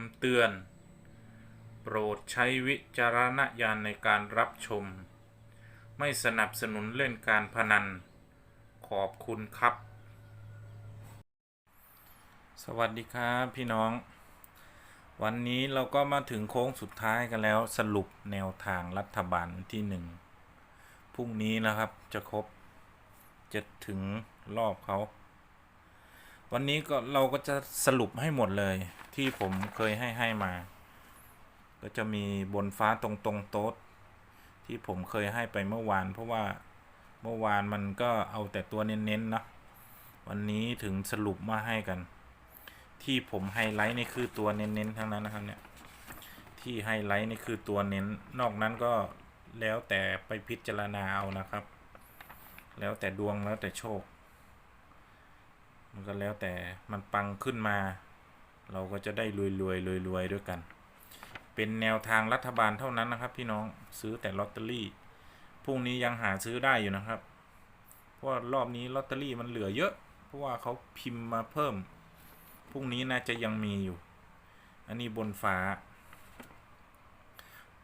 ำเตือน โปรดใช้วิจารณญาณในการรับชม ไม่สนับสนุนเล่นการพนัน ขอบคุณครับ สวัสดีครับพี่น้อง วันนี้เราก็มาถึงโค้งสุดท้ายกันแล้วสรุปแนวทางรัฐบาลที่หนึ่งพรุ่งนี้นะครับจะครบจะถึงรอบเขาวันนี้ก็เราก็จะสรุปให้หมดเลย ที่ผมเคยให้ให้มา ก็จะมีบนฟ้าตรงตรงโต๊ดที่ผมเคยให้ไปเมื่อวาน เพราะว่าเมื่อวานมันก็เอาแต่ตัวเน้นๆเนาะวันนี้ถึงสรุปมาให้กัน ที่ผมไฮไลท์นี่คือตัวเน้นๆทั้งนั้นนะครับเนี่ยที่ไฮไลท์นี่คือตัวเน้น นอกนั้นก็แล้วแต่ไปพิจารณาเอานะครับ แล้วแต่ดวงแล้วแต่โชค มันก็แล้วแต่มันปังขึ้นมา เราก็จะได้รวยรวยรวยรวยๆด้วยกัน เป็นแนวทางรัฐบาลเท่านั้นนะครับ พี่น้องซื้อแต่ลอตเตอรี่พรุ่งนี้ยังหาซื้อได้อยู่นะครับ เพราะรอบนี้ลอตเตอรี่มันเหลือเยอะ เพราะว่าเขาพิมพ์มาเพิ่ม พรุ่งนี้น่าจะยังมีอยู่ อันนี้บนฟ้า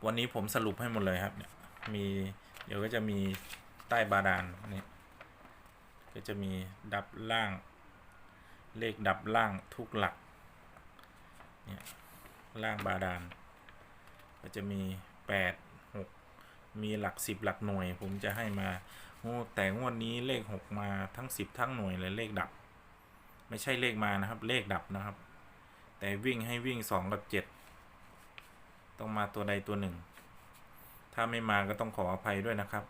วันนี้ผมสรุปให้หมดเลยครับเนี่ย มีเดี๋ยวก็จะมีใต้บาดาลนี่ก็จะมีดับล่าง เลขดับล่างทุกหลัก เนี่ยล่างบาดาลก็จะมีแปดหกมีหลักสิบหลักหน่วย ผมจะให้มาโอ้แต่งวดนี้เลขหกมาทั้งสิบทั้งหน่วยเลยเลขดับ ไม่ใช่เลขมานะครับเลขดับนะครับ แต่วิ่งให้วิ่งสองกับเจ็ดต้องมาตัวใดตัวหนึ่ง ถ้าไม่มาก็ต้องขออภัยด้วยนะครับ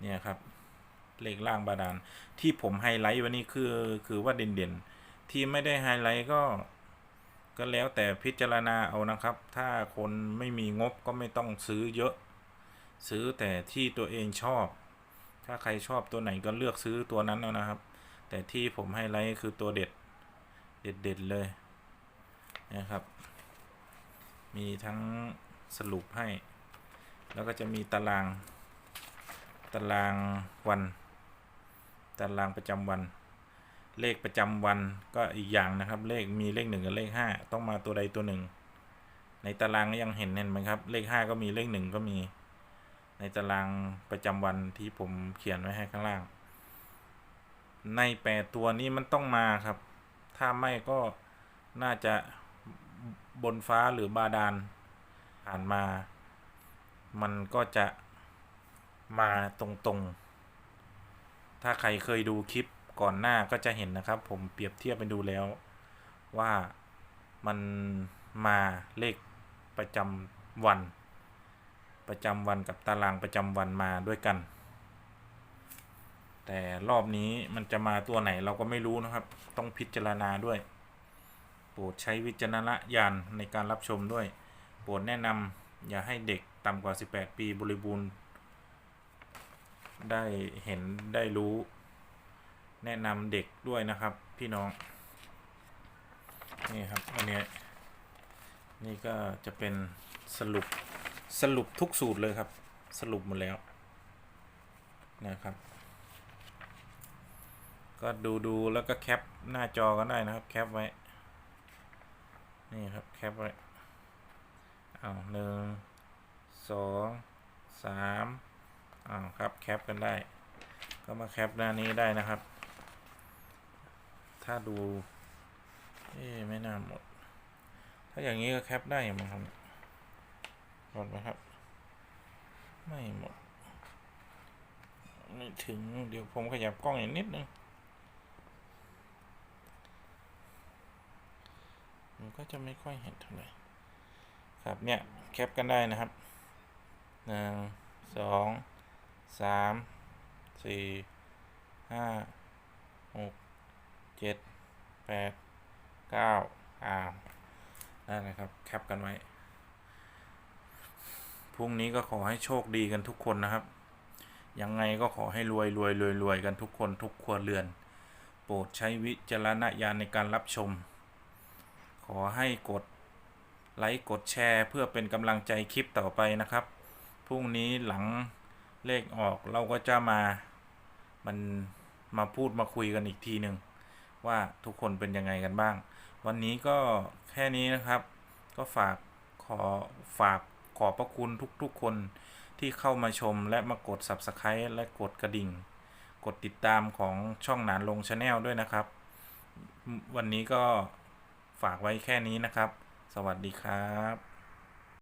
เนี่ยครับ เลขล่างบาดาลที่ผมไฮไลท์วันนี้คือคือว่าเด่นๆ ที่ไม่ได้ไฮไลท์ก็ ก็แล้วแต่พิจารณาเอานะครับ ถ้าคนไม่มีงบก็ไม่ต้องซื้อเยอะ ซื้อแต่ที่ตัวเองชอบ ถ้าใครชอบตัวไหนก็เลือกซื้อตัวนั้นเอานะครับ แต่ที่ผมให้ไลท์คือตัวเด็ดเด็ด เด็ดๆเลยนะครับ มีทั้งสรุปให้ แล้วก็จะมีตาราง ตารางวัน ตารางประจำวัน เลขประจำวันก็อีกอย่างนะครับ เลขมีเลขหนึ่งกับเลขห้าต้องมาตัวใดตัวหนึ่ง ในตารางก็ยังเห็นเห็นไหมครับ เลขห้าก็มีเลขหนึ่งก็มี ในตารางประจำวันที่ผมเขียนไว้ให้ข้างล่าง ในแปดตัวนี้มันต้องมาครับ ถ้าไม่ก็น่าจะบนฟ้าหรือบาดาลผ่านมา มันก็จะมาตรงๆ ถ้าใครเคยดูคลิป ก่อนหน้าก็จะเห็นนะครับ ผมเปรียบเทียบไปดูแล้ว ว่ามันมาเลขประจำวัน ประจำวันกับตารางประจำวันมาด้วยกัน แต่รอบนี้มันจะมาตัวไหนเราก็ไม่รู้นะครับ ต้องพิจารณาด้วยโปรดใช้วิจารณญาณในการรับชมด้วย โปรดแนะนำอย่าให้เด็กต่ำกว่า 18 ปีบริบูรณ์ ได้เห็นได้รู้ แนะนำเด็กด้วยนะครับ พี่น้อง นี่ครับอันนี้นี่ก็จะเป็นสรุปสรุปทุกสูตรเลยครับ สรุปหมดแล้วนะครับ ก็ดูดูแล้วก็แคปหน้าจอก็ได้นะครับ แคปไว้ นี่ครับแคปไว้เอาหนึ่งสองสามอ้าวครับแคปกันได้ ก็มาแคปหน้านี้ได้นะครับ ถ้าดูเอ๊ไม่น่าหมด ถ้าอย่างนี้ก็แคปได้มั้งครับหมดไหมครับ ไม่หมดไม่ถึงเดี๋ยวผมขยับกล้องอีกนิดนึงมันก็จะไม่ค่อยเห็นเท่าไหร่ครับเนี่ยแคปกันได้นะครับหนึ่งสองสามสี่ห้าหก เจ็ดแปดเก้าอ่านั่นนะครับ แคปกันไว้ พรุ่งนี้ก็ขอให้โชคดีกันทุกคนนะครับ ยังไงก็ขอให้รวยรวยรวยรวยกันทุกคนทุกครัวเรือน โปรดใช้วิจารณญาณในการรับชม ขอให้กดไลค์กดแชร์ เพื่อเป็นกำลังใจคลิปต่อไปนะครับ พรุ่งนี้หลังเลขออกเราก็จะมา มันมาพูดมาคุยกันอีกทีหนึ่ง ว่าทุกคนเป็นยังไงกันบ้าง วันนี้ก็แค่นี้นะครับ ก็ฝากขอฝากขอบพระคุณทุกๆคนที่เข้ามาชมและมากด Subscribe และกดกระดิ่ง กดติดตามของช่องหนานลงชาแนลด้วยนะครับ วันนี้ก็ฝากไว้แค่นี้นะครับ สวัสดีครับ